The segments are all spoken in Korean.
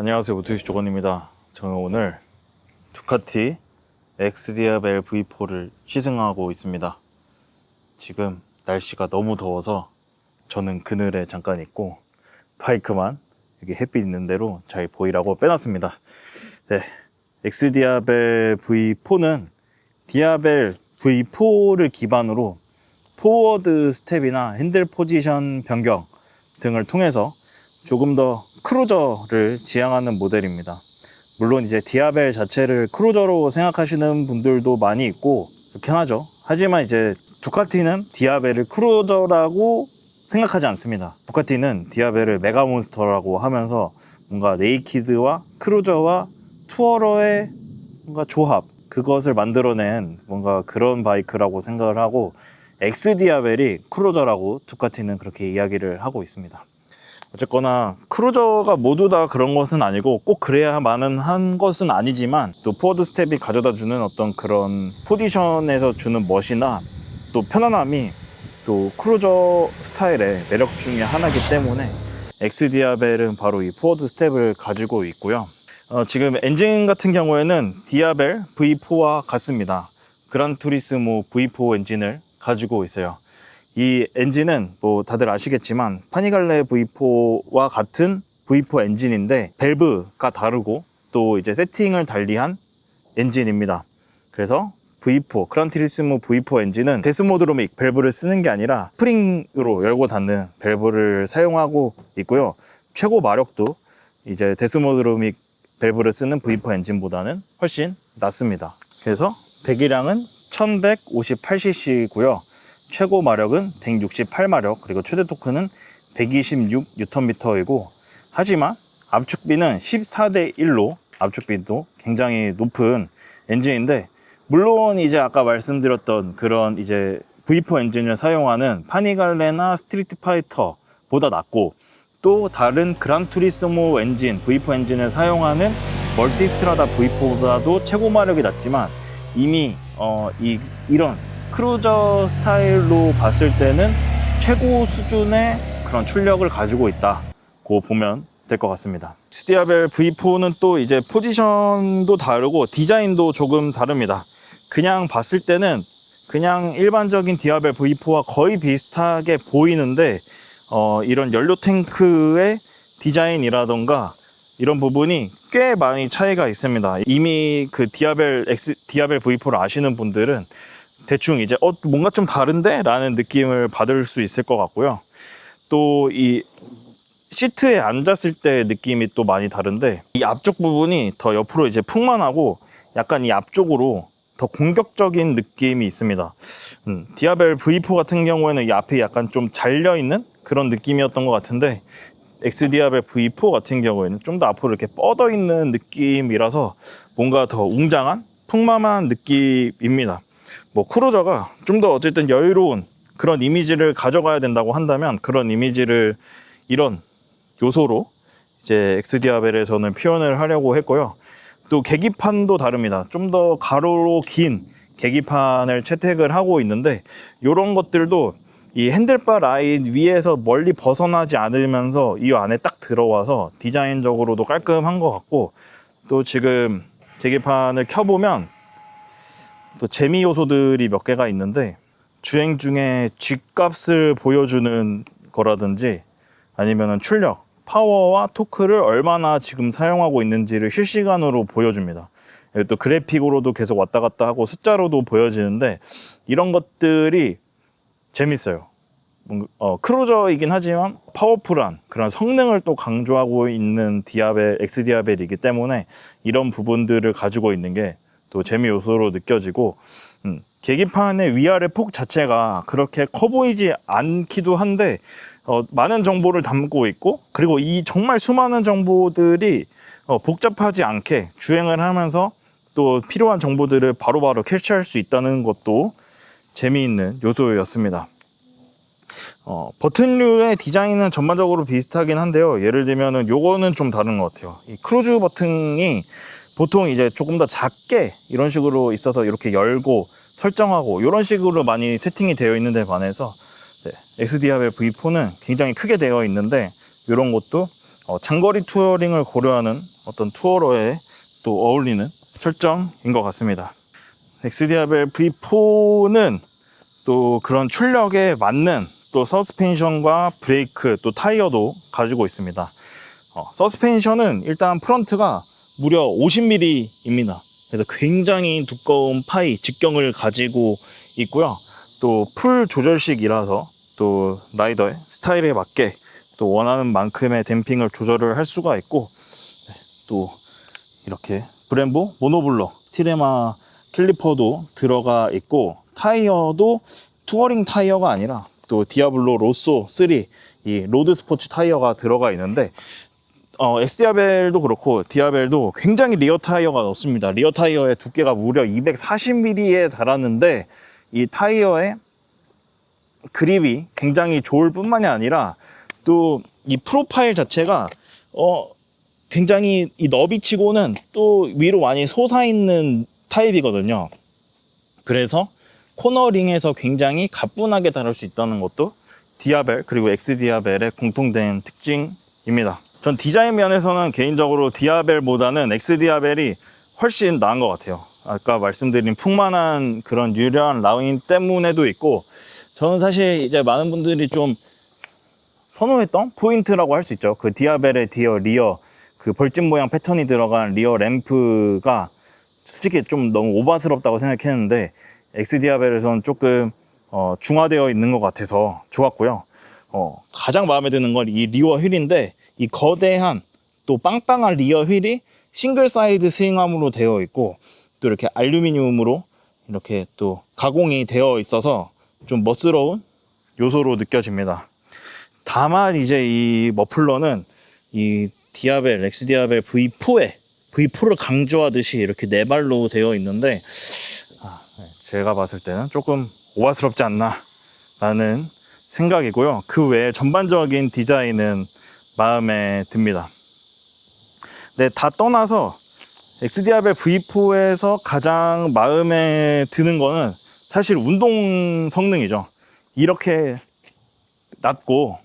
안녕하세요. 모토이시 조건입니다. 저는 오늘 두카티 엑스디아벨 V4를 시승하고 있습니다. 지금 날씨가 너무 더워서 저는 그늘에 잠깐 있고 바이크만 여기 햇빛 있는 대로 잘 보이라고 빼놨습니다. 네, 엑스디아벨 V4는 디아벨 V4를 기반으로 포워드 스텝이나 핸들 포지션 변경 등을 통해서 조금 더 크루저를 지향하는 모델입니다. 물론 이제 디아벨 자체를 크루저로 생각하시는 분들도 많이 있고 그렇긴 하죠. 하지만 이제 두카티는 디아벨을 크루저라고 생각하지 않습니다. 두카티는 디아벨을 메가몬스터라고 하면서 뭔가 네이키드와 크루저와 투어러의 뭔가 조합 그것을 만들어낸 뭔가 그런 바이크라고 생각을 하고 엑스디아벨이 크루저라고 두카티는 그렇게 이야기를 하고 있습니다. 어쨌거나 크루저가 모두 다 그런 것은 아니고 꼭 그래야만은 한 것은 아니지만 또 포워드 스텝이 가져다 주는 어떤 그런 포지션에서 주는 멋이나 또 편안함이 또 크루저 스타일의 매력 중에 하나이기 때문에 엑스디아벨은 바로 이 포워드 스텝을 가지고 있고요. 어, 지금 엔진 같은 경우에는 디아벨 V4와 같습니다. 그란 투리스모 V4 엔진을 가지고 있어요. 이 엔진은 뭐 다들 아시겠지만 파니갈레 V4와 같은 V4 엔진인데 밸브가 다르고 또 이제 세팅을 달리한 엔진입니다. 그래서 V4 그란티리스모 V4 엔진은 데스모드로믹 밸브를 쓰는 게 아니라 스프링으로 열고 닫는 밸브를 사용하고 있고요. 최고 마력도 이제 데스모드로믹 밸브를 쓰는 V4 엔진보다는 훨씬 낮습니다. 그래서 배기량은 1158cc고요. 최고 마력은 168마력, 그리고 최대 토크는 126Nm이고, 하지만 압축비는 14대 1로 압축비도 굉장히 높은 엔진인데, 물론 이제 아까 말씀드렸던 그런 이제 V4 엔진을 사용하는 파니갈레나 스트리트 파이터보다 낮고, 또 다른 그란 투리스모 엔진, V4 엔진을 사용하는 멀티스트라다 V4보다도 최고 마력이 낮지만 이미 어, 이, 이런 크루저 스타일로 봤을 때는 최고 수준의 그런 출력을 가지고 있다고 보면 될 것 같습니다. 스디아벨 V4는 또 이제 포지션도 다르고 디자인도 조금 다릅니다. 그냥 봤을 때는 그냥 일반적인 디아벨 V4와 거의 비슷하게 보이는데 어, 이런 연료 탱크의 디자인이라던가 이런 부분이 꽤 많이 차이가 있습니다. 이미 그 디아벨 X, 디아벨 V4를 아시는 분들은 대충 이제 어 뭔가 좀 다른데? 라는 느낌을 받을 수 있을 것 같고요. 또 이 시트에 앉았을 때 느낌이 또 많이 다른데 이 앞쪽 부분이 더 옆으로 이제 풍만하고 약간 이 앞쪽으로 더 공격적인 느낌이 있습니다. 음, 디아벨 V4 같은 경우에는 이 앞에 약간 좀 잘려 있는 그런 느낌이었던 것 같은데 엑스디아벨 V4 같은 경우에는 좀 더 앞으로 이렇게 뻗어 있는 느낌이라서 뭔가 더 웅장한 풍만한 느낌입니다. 뭐 크루저가 좀 더 어쨌든 여유로운 그런 이미지를 가져가야 된다고 한다면 그런 이미지를 이런 요소로 이제 엑스디아벨에서는 표현을 하려고 했고요. 또 계기판도 다릅니다. 좀 더 가로로 긴 계기판을 채택을 하고 있는데 이런 것들도 이 핸들바 라인 위에서 멀리 벗어나지 않으면서 이 안에 딱 들어와서 디자인적으로도 깔끔한 것 같고 또 지금 계기판을 켜보면 또 재미 요소들이 몇 개가 있는데 주행 중에 G값을 보여주는 거라든지 아니면은 출력, 파워와 토크를 얼마나 지금 사용하고 있는지를 실시간으로 보여줍니다. 또 그래픽으로도 계속 왔다 갔다 하고 숫자로도 보여지는데 이런 것들이 재밌어요. 어, 크루저이긴 하지만 파워풀한 그런 성능을 또 강조하고 있는 디아벨, 엑스디아벨이기 때문에 이런 부분들을 가지고 있는 게 또 재미 요소로 느껴지고 음, 계기판의 위아래 폭 자체가 그렇게 커 보이지 않기도 한데 어, 많은 정보를 담고 있고 그리고 이 정말 수많은 정보들이 어, 복잡하지 않게 주행을 하면서 또 필요한 정보들을 바로바로 캐치할 수 있다는 것도 재미있는 요소였습니다. 어, 버튼류의 디자인은 전반적으로 비슷하긴 한데요. 예를 들면은 요거는 좀 다른 것 같아요. 이 크루즈 버튼이 보통 이제 조금 더 작게 이런 식으로 있어서 이렇게 열고 설정하고 이런 식으로 많이 세팅이 되어 있는데 반해서 네, XDR V4는 굉장히 크게 되어 있는데 이런 것도 어, 장거리 투어링을 고려하는 어떤 투어러에 또 어울리는 설정인 것 같습니다. 엑스디아벨 V4는 또 그런 출력에 맞는 또 서스펜션과 브레이크 또 타이어도 가지고 있습니다. 어, 서스펜션은 일단 프런트가 무려 50mm입니다. 그래서 굉장히 두꺼운 파이 직경을 가지고 있고요. 또 풀 조절식이라서 또 라이더의 스타일에 맞게 또 원하는 만큼의 댐핑을 조절을 할 수가 있고 네, 또 이렇게 브렘보 모노블럭 스티레마 캘리퍼도 들어가 있고 타이어도 투어링 타이어가 아니라 또 디아블로 로쏘 3 이 로드 스포츠 타이어가 들어가 있는데 어, 엑스디아벨도 그렇고 디아벨도 굉장히 리어 타이어가 넓습니다. 리어 타이어의 두께가 무려 240mm에 달하는데 이 타이어의 그립이 굉장히 좋을 뿐만이 아니라 또 이 프로파일 자체가 어 굉장히 이 너비치고는 또 위로 많이 솟아있는 타입이거든요. 그래서 코너링에서 굉장히 가뿐하게 다룰 수 있다는 것도 디아벨 그리고 엑스디아벨의 공통된 특징입니다. 전 디자인 면에서는 개인적으로 디아벨보다는 엑스디아벨이 훨씬 나은 것 같아요. 아까 말씀드린 풍만한 그런 유려한 라인 때문에도 있고 저는 사실 이제 많은 분들이 좀 선호했던 포인트라고 할 수 있죠. 그 디아벨의 디어 리어 그 벌집 모양 패턴이 들어간 리어 램프가 솔직히 좀 너무 오바스럽다고 생각했는데 엑스디아벨에서는 조금 어, 중화되어 있는 것 같아서 좋았고요. 어, 가장 마음에 드는 건 이 리어 휠인데 이 거대한 또 빵빵한 리어 휠이 싱글 사이드 스윙암으로 되어 있고 또 이렇게 알루미늄으로 이렇게 또 가공이 되어 있어서 좀 멋스러운 요소로 느껴집니다. 다만 이제 이 머플러는 이 디아벨, 렉스 디아벨 V4에 V4를 강조하듯이 이렇게 네 발로 되어 있는데 아, 네, 제가 봤을 때는 조금 오바스럽지 않나 라는 생각이고요. 그 외에 전반적인 디자인은 마음에 듭니다. 네, 다 떠나서 엑스디아벨 V4에서 가장 마음에 드는 거는 사실 운동 성능이죠. 이렇게 낮고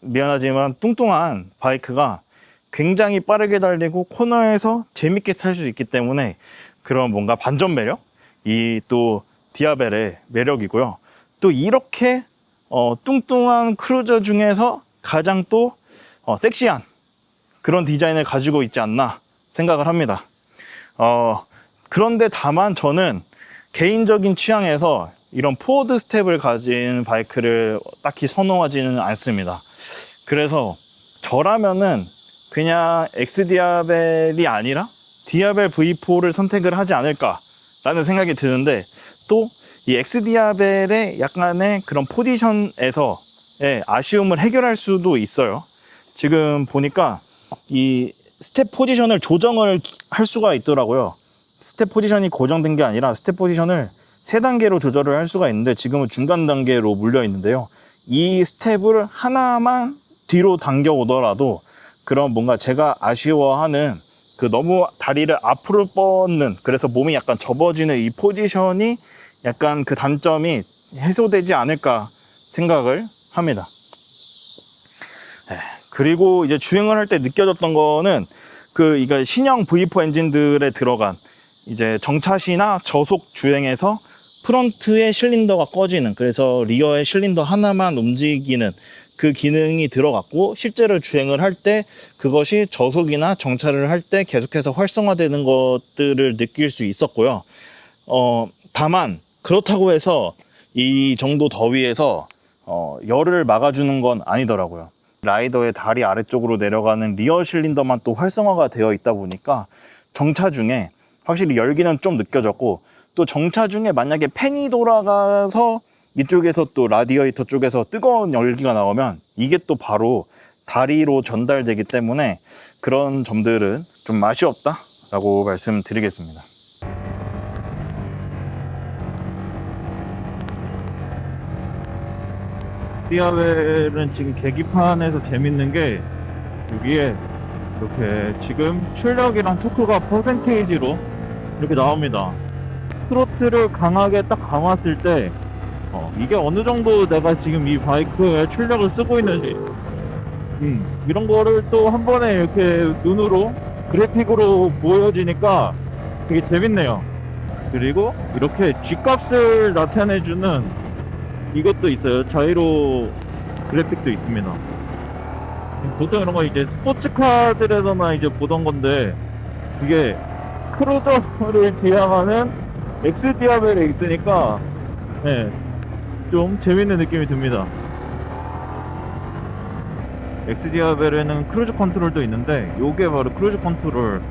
미안하지만 뚱뚱한 바이크가 굉장히 빠르게 달리고 코너에서 재밌게 탈 수 있기 때문에 그런 뭔가 반전 매력 이 또 디아벨의 매력이고요. 또 이렇게 어, 뚱뚱한 크루저 중에서 가장 또 어, 섹시한 그런 디자인을 가지고 있지 않나 생각을 합니다. 어, 그런데 다만 저는 개인적인 취향에서 이런 포워드 스텝을 가진 바이크를 딱히 선호하지는 않습니다. 그래서 저라면은 그냥 엑스디아벨이 아니라 디아벨 V4를 선택을 하지 않을까라는 생각이 드는데 또 이 엑스디아벨의 약간의 그런 포지션에서의 아쉬움을 해결할 수도 있어요. 지금 보니까 이 스텝 포지션을 조정을 할 수가 있더라고요. 스텝 포지션이 고정된 게 아니라 스텝 포지션을 세 단계로 조절을 할 수가 있는데 지금은 중간 단계로 물려 있는데요. 이 스텝을 하나만 뒤로 당겨 오더라도 그런 뭔가 제가 아쉬워하는 그 너무 다리를 앞으로 뻗는 그래서 몸이 약간 접어지는 이 포지션이 약간 그 단점이 해소되지 않을까 생각을 합니다. 네, 그리고 이제 주행을 할 때 느껴졌던 거는 그 이거 신형 V4 엔진들에 들어간 이제 정차시나 저속 주행에서 프런트의 실린더가 꺼지는 그래서 리어의 실린더 하나만 움직이는 그 기능이 들어갔고 실제로 주행을 할 때 그것이 저속이나 정차를 할 때 계속해서 활성화되는 것들을 느낄 수 있었고요. 어, 다만 그렇다고 해서 이 정도 더위에서 어, 열을 막아주는 건 아니더라고요. 라이더의 다리 아래쪽으로 내려가는 리어 실린더만 또 활성화가 되어 있다 보니까 정차 중에 확실히 열기는 좀 느껴졌고 또 정차 중에 만약에 팬이 돌아가서 이쪽에서 또 라디에이터 쪽에서 뜨거운 열기가 나오면 이게 또 바로 다리로 전달되기 때문에 그런 점들은 좀 맛이 없다 라고 말씀드리겠습니다. 띠아벨은 지금 계기판에서 재밌는 게 여기에 이렇게 지금 출력이랑 토크가 퍼센테이지로 이렇게 나옵니다. 스로틀을 강하게 딱 감았을 때 어, 이게 어느 정도 내가 지금 이 바이크의 출력을 쓰고 있는지 음, 이런 거를 또 한 번에 이렇게 눈으로 그래픽으로 보여지니까 되게 재밌네요. 그리고 이렇게 G값을 나타내주는 이것도 있어요. 자이로 그래픽도 있습니다. 보통 이런 거 이제 스포츠카들에서나 이제 보던 건데 이게 크루저를 지향하는 엑스디아벨에 있으니까 네, 좀 재밌는 느낌이 듭니다. 엑스디아벨에는 크루즈 컨트롤도 있는데 요게 바로 크루즈 컨트롤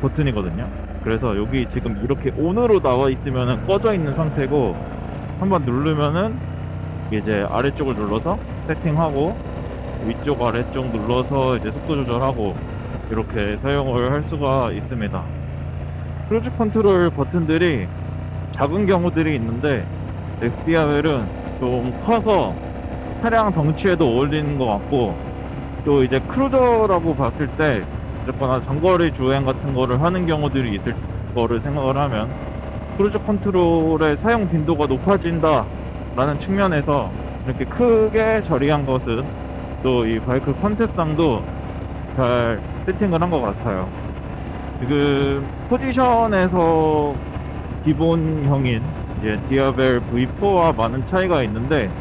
버튼이거든요. 그래서 여기 지금 이렇게 온으로 나와 있으면은 꺼져 있는 상태고 한번 누르면은 이제 아래쪽을 눌러서 세팅하고 위쪽 아래쪽 눌러서 이제 속도 조절하고 이렇게 사용을 할 수가 있습니다. 크루즈 컨트롤 버튼들이 작은 경우들이 있는데 엑스디아벨은 좀 커서 차량 덩치에도 어울리는 것 같고 또 이제 크루저라고 봤을 때 어쨌거나 장거리 주행 같은 거를 하는 경우들이 있을 거를 생각을 하면 크루즈 컨트롤의 사용 빈도가 높아진다 라는 측면에서 이렇게 크게 처리한 것은 또 이 바이크 컨셉상도 잘 세팅을 한 것 같아요 지금 포지션에서 기본형인 이제 디아벨 V4와 많은 차이가 있는데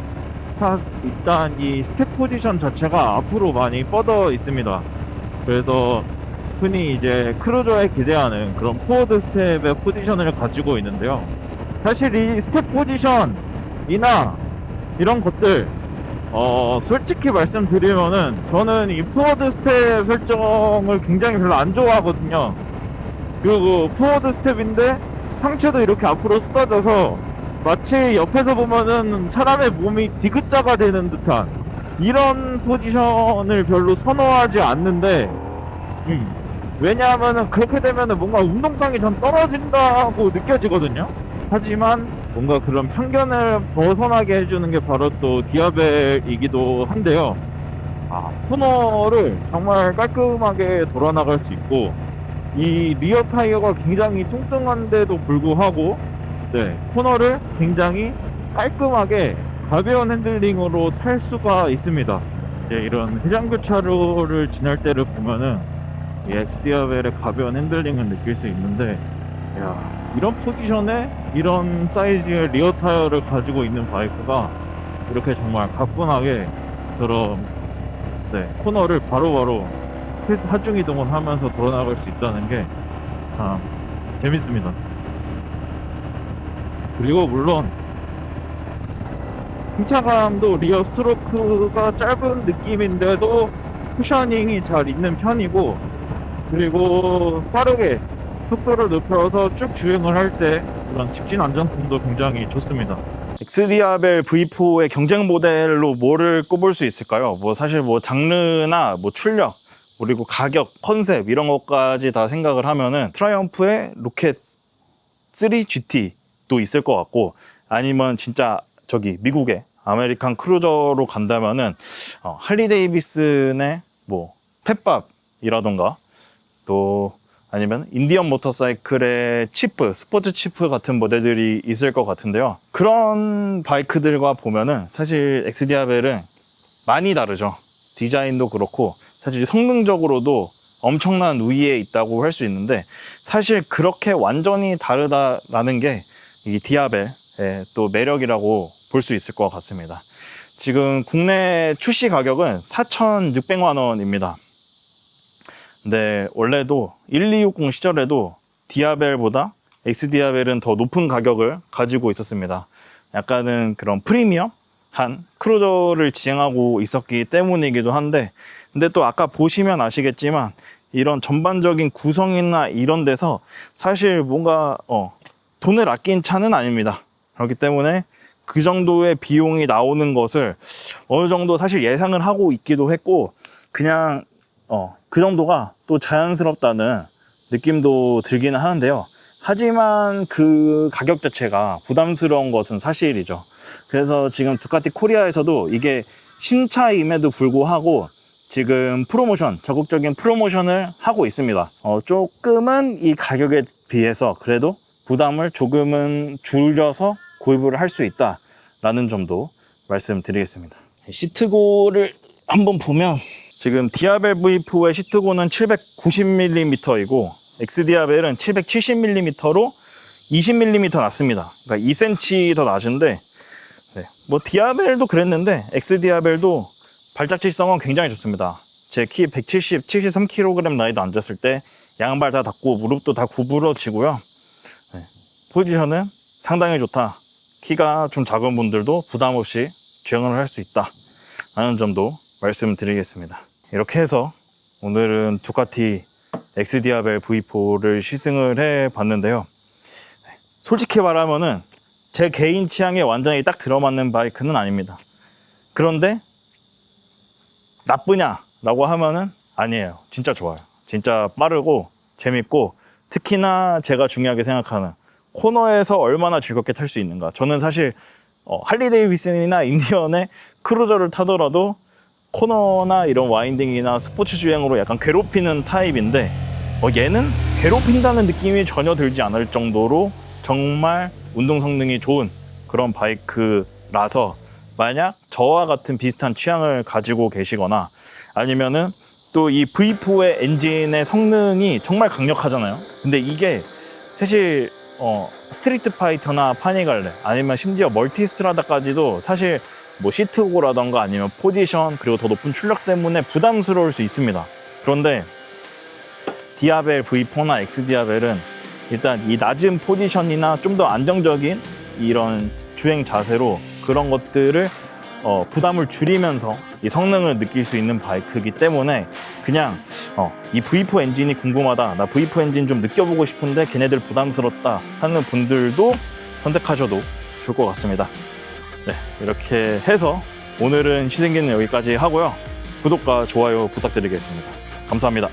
타- 일단 이 스텝 포지션 자체가 앞으로 많이 뻗어 있습니다. 그래서 흔히 이제 크루저에 기대하는 그런 포워드 스텝의 포지션을 가지고 있는데요. 사실 이 스텝 포지션이나 이런 것들 어 솔직히 말씀드리면은 저는 이 포워드 스텝 설정을 굉장히 별로 안 좋아하거든요. 그리고 포워드 스텝인데 상체도 이렇게 앞으로 쏟아져서 마치 옆에서 보면은 사람의 몸이 디귿자가 되는 듯한 이런 포지션을 별로 선호하지 않는데 음, 왜냐하면은 그렇게 되면은 뭔가 운동성이 전 떨어진다고 느껴지거든요 하지만 뭔가 그런 편견을 벗어나게 해주는 게 바로 또 디아벨이기도 한데요 아, 코너를 정말 깔끔하게 돌아나갈 수 있고 이 리어 타이어가 굉장히 뚱뚱한데도 불구하고 네, 코너를 굉장히 깔끔하게 가벼운 핸들링으로 탈 수가 있습니다. 이제 이런 해장교차로를 지날 때를 보면은 이 엑스디아벨의 가벼운 핸들링을 느낄 수 있는데, 야 이런 포지션에 이런 사이즈의 리어 타이어를 가지고 있는 바이크가 이렇게 정말 가뿐하게 그런 네, 코너를 바로바로 하중 이동을 하면서 돌아나갈 수 있다는 게 참 재밌습니다. 그리고 물론 승차감도 리어 스트로크가 짧은 느낌인데도 쿠셔닝이 잘 있는 편이고 그리고 빠르게 속도를 높여서 쭉 주행을 할때 그런 직진 안정성도 굉장히 좋습니다. 엑스디아벨 V4의 경쟁 모델로 뭐를 꼽을 수 있을까요? 뭐 사실 뭐 장르나 뭐 출력 그리고 가격, 컨셉 이런 것까지 다 생각을 하면은 트라이엄프의 로켓 3 GT도 있을 것 같고 아니면 진짜 저기 미국의 아메리칸 크루저로 간다면은 어, 할리 데이비슨의 뭐 펫밥이라던가 또 아니면 인디언 모터사이클의 치프, 스포츠 치프 같은 모델들이 있을 것 같은데요. 그런 바이크들과 보면은 사실 엑스디아벨은 많이 다르죠. 디자인도 그렇고 사실 성능적으로도 엄청난 우위에 있다고 할 수 있는데 사실 그렇게 완전히 다르다라는 게 이 디아벨의 또 매력이라고 볼 수 있을 것 같습니다. 지금 국내 출시 가격은 4,600만 원입니다. 근데 원래도 1260 시절에도 디아벨보다 엑스디아벨은 더 높은 가격을 가지고 있었습니다. 약간은 그런 프리미엄한 크루저를 지향하고 있었기 때문이기도 한데 근데 또 아까 보시면 아시겠지만 이런 전반적인 구성이나 이런 데서 사실 뭔가 어, 돈을 아낀 차는 아닙니다. 그렇기 때문에 그 정도의 비용이 나오는 것을 어느 정도 사실 예상을 하고 있기도 했고 그냥 어, 그 정도가 또 자연스럽다는 느낌도 들기는 하는데요. 하지만 그 가격 자체가 부담스러운 것은 사실이죠. 그래서 지금 두카티 코리아에서도 이게 신차임에도 불구하고 지금 프로모션, 적극적인 프로모션을 하고 있습니다. 어, 조금은 이 가격에 비해서 그래도 부담을 조금은 줄여서 구입을 할 수 있다라는 점도 말씀드리겠습니다. 시트고를 한번 보면 지금 디아벨 V4의 시트고는 790mm이고 엑스디아벨은 770mm로 20mm 낮습니다. 그러니까 2cm 더 낮은데 네. 뭐 디아벨도 그랬는데 엑스디아벨도 발작질성은 굉장히 좋습니다. 제 키 170, 73kg 나이도 앉았을 때 양발 다 닿고 무릎도 다 구부러지고요. 네. 포지션은 상당히 좋다. 키가 좀 작은 분들도 부담 없이 주행을 할 수 있다. 라는 점도 말씀드리겠습니다. 이렇게 해서 오늘은 두카티 엑스디아벨 V4를 시승을 해 봤는데요. 솔직히 말하면은 제 개인 취향에 완전히 딱 들어맞는 바이크는 아닙니다. 그런데 나쁘냐라고 하면은 아니에요. 진짜 좋아요. 진짜 빠르고 재밌고 특히나 제가 중요하게 생각하는 코너에서 얼마나 즐겁게 탈 수 있는가. 저는 사실 어, 할리 데이비슨이나 인디언의 크루저를 타더라도 코너나 이런 와인딩이나 스포츠 주행으로 약간 괴롭히는 타입인데 어, 얘는 괴롭힌다는 느낌이 전혀 들지 않을 정도로 정말 운동 성능이 좋은 그런 바이크라서 만약 저와 같은 비슷한 취향을 가지고 계시거나 아니면은 또 이 V4의 엔진의 성능이 정말 강력하잖아요. 근데 이게 사실 어, 스트리트 파이터나 파니갈레 아니면 심지어 멀티 스트라다까지도 사실 뭐 시트고라던가 아니면 포지션 그리고 더 높은 출력 때문에 부담스러울 수 있습니다. 그런데 디아벨 V4나 엑스디아벨은 일단 이 낮은 포지션이나 좀 더 안정적인 이런 주행 자세로 그런 것들을 어, 부담을 줄이면서 이 성능을 느낄 수 있는 바이크이기 때문에 그냥 어, 이 V4 엔진이 궁금하다 나 V4 엔진 좀 느껴보고 싶은데 걔네들 부담스럽다 하는 분들도 선택하셔도 좋을 것 같습니다 네 이렇게 해서 오늘은 시승기는 여기까지 하고요. 구독과 좋아요 부탁드리겠습니다. 감사합니다